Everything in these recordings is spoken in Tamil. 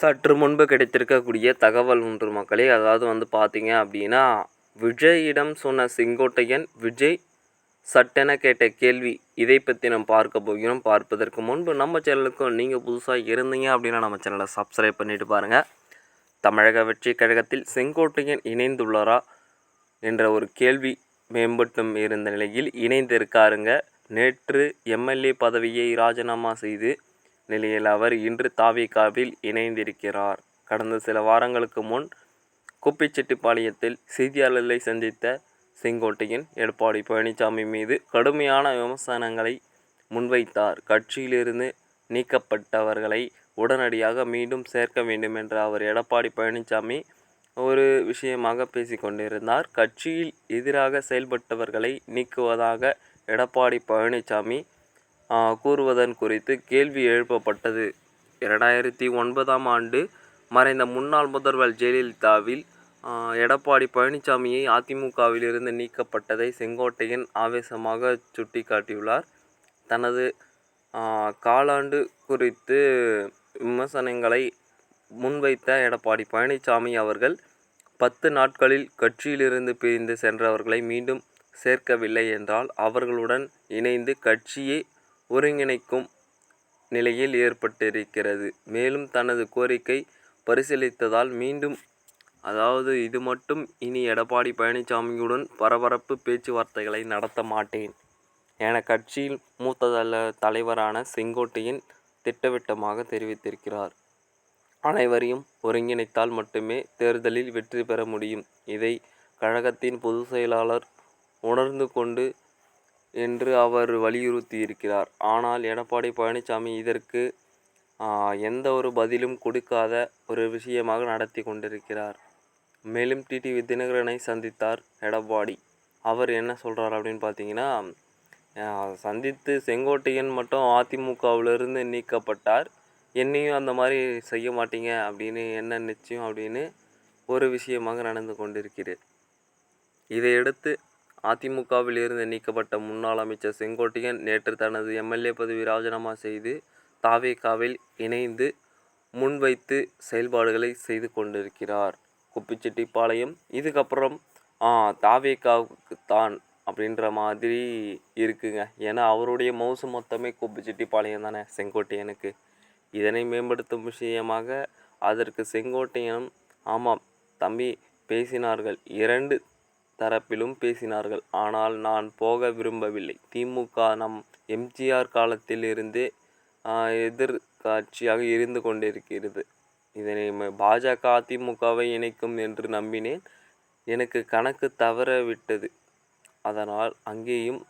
சற்று முன்பு கிடைத்திருக்கக்கூடிய தகவல் ஒன்று மக்களே. அதாவது வந்து பார்த்தீங்க அப்படின்னா விஜயிடம் சொன்ன செங்கோட்டையன் விஜய் சட்டென கேட்ட கேள்வி இதை பற்றி நம்ம பார்க்க போகிறோம். பார்ப்பதற்கு முன்பு நம்ம சேனலுக்கும் நீங்கள் புதுசாக இருந்தீங்க அப்படின்னா நம்ம சேனலை சப்ஸ்கிரைப் பண்ணிட்டு பாருங்கள் தமிழக வெற்றி கழகத்தில் செங்கோட்டையன் இணைந்துள்ளாரா என்ற ஒரு கேள்வி மேம்பட்டும் இருந்த நிலையில் இணைந்திருக்காருங்க. நேற்று எம்எல்ஏ பதவியை ராஜினாமா செய்து நிலையில் அவர் இன்று தாவேகாவில் இணைந்திருக்கிறார். கடந்த சில வாரங்களுக்கு முன் குப்பிச்செட்டிப்பாளையத்தில் செய்தியாளர்களை சந்தித்த செங்கோட்டையன் எடப்பாடி பழனிசாமி மீது கடுமையான விமர்சனங்களை முன்வைத்தார். கட்சியிலிருந்து நீக்கப்பட்டவர்களை உடனடியாக மீண்டும் சேர்க்க வேண்டும் என்று அவர் எடப்பாடி பழனிசாமி ஒரு விஷயமாக பேசிக்கொண்டிருந்தார். கட்சியில் எதிராக செயல்பட்டவர்களை நீக்குவதாக எடப்பாடி பழனிசாமி கூறுவதன் குறித்து கேள்வி எழுப்பப்பட்டது. இரண்டாயிரத்தி ஒன்பதாம் ஆண்டு மறைந்த முன்னாள் முதல்வர் ஜெயலலிதாவில் எடப்பாடி பழனிசாமியை அதிமுகவிலிருந்து நீக்கப்பட்டதை செங்கோட்டையன் ஆவேசமாக சுட்டிக்காட்டியுள்ளார். தனது காலாண்டு குறித்து விமர்சனங்களை முன்வைத்த எடப்பாடி பழனிசாமி அவர்கள் பத்து நாட்களில் கட்சியிலிருந்து பிரிந்து சென்றவர்களை மீண்டும் சேர்க்கவில்லை என்றால் அவர்களுடன் இணைந்து கட்சியை ஒருங்கிணைக்கும் நிலையில் ஏற்பட்டிருக்கிறது. மேலும் தனது கோரிக்கை பரிசீலித்ததால் மீண்டும் அதாவது இது மட்டும் இனி எடப்பாடி பழனிசாமியுடன் பரபரப்பு பேச்சுவார்த்தைகளை நடத்த மாட்டேன் என கட்சியில் மூத்த தலைவரான செங்கோட்டையன் திட்டவட்டமாக தெரிவித்திருக்கிறார். அனைவரையும் ஒருங்கிணைத்தால் மட்டுமே தேர்தலில் வெற்றி பெற முடியும். இதை கழகத்தின் பொதுச் செயலாளர் உணர்ந்து கொண்டு என்று அவர் வலியுறுத்தியிருக்கிறார். ஆனால் எடப்பாடி பழனிசாமி இதற்கு எந்த ஒரு பதிலும் கொடுக்காத ஒரு விஷயமாக நடத்தி கொண்டிருக்கிறார். மேலும் டிடிவி தினகரனை சந்தித்தார் எடப்பாடி. அவர் என்ன சொல்கிறார் அப்படின்னு பார்த்தீங்கன்னா சந்தித்து செங்கோட்டையன் மட்டும் அதிமுகவிலிருந்து நீக்கப்பட்டார். என்னையும் அந்த மாதிரி செய்ய மாட்டீங்க அப்படின்னு என்ன நிச்சயம் அப்படின்னு ஒரு விஷயமாக நடந்து கொண்டிருக்கிறது. இதையடுத்து அதிமுகவில் இருந்து நீக்கப்பட்ட முன்னாள் அமைச்சர் செங்கோட்டையன் நேற்று தனது எம்எல்ஏ பதவி ராஜினாமா செய்து தாவேகாவில் இணைந்து முன்வைத்து செயல்பாடுகளை செய்து கொண்டிருக்கிறார். குப்பிச்செட்டிப்பாளையம் இதுக்கப்புறம் தாவேகாவுக்கு தான் அப்படின்ற மாதிரி இருக்குங்க. ஏன்னா அவருடைய மவுசு மொத்தமே குப்பிச்செட்டிப்பாளையம் தானே செங்கோட்டையனுக்கு. இதனை மேம்படுத்தும் விஷயமாக அதற்கு செங்கோட்டையனும் ஆமாம் தம்பி பேசினார்கள். இரண்டு தரப்பிலும் பேசினார்கள். ஆனால் நான் போக விரும்பவில்லை. திமுக நம் எம்ஜிஆர் காலத்தில் இருந்தே எதிர்காட்சியாக இருந்து கொண்டிருக்கிறது. இதனை பாஜக அதிமுகவை இணைக்கும் என்று நம்பினேன். எனக்கு கணக்கு தவற விட்டது அதனால் அங்கேயும்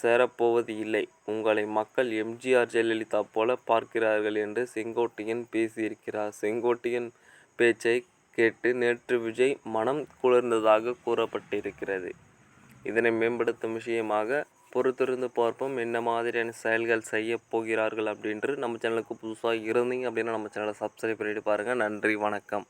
சேரப்போவது இல்லை. உங்களை மக்கள் எம்ஜிஆர் ஜெயலலிதா போல பார்க்கிறார்கள் என்று செங்கோட்டையன் பேசியிருக்கிறார். செங்கோட்டையன் பேச்சை கேட்டு நேற்று விஜய் மனம் குளிர்ந்ததாக கூறப்பட்டிருக்கிறது. இதனை மேம்படுத்தும் விஷயமாக பொறுத்திருந்து பார்ப்போம். என்ன மாதிரியான செயல்கள் செய்ய போகிறார்கள் அப்படின்ட்டு நம்ம சேனலுக்கு புதுசாக இருந்தீங்க அப்படின்னா நம்ம சேனலை சப்ஸ்கிரைப் பண்ணிட்டு பாருங்கள் நன்றி வணக்கம்.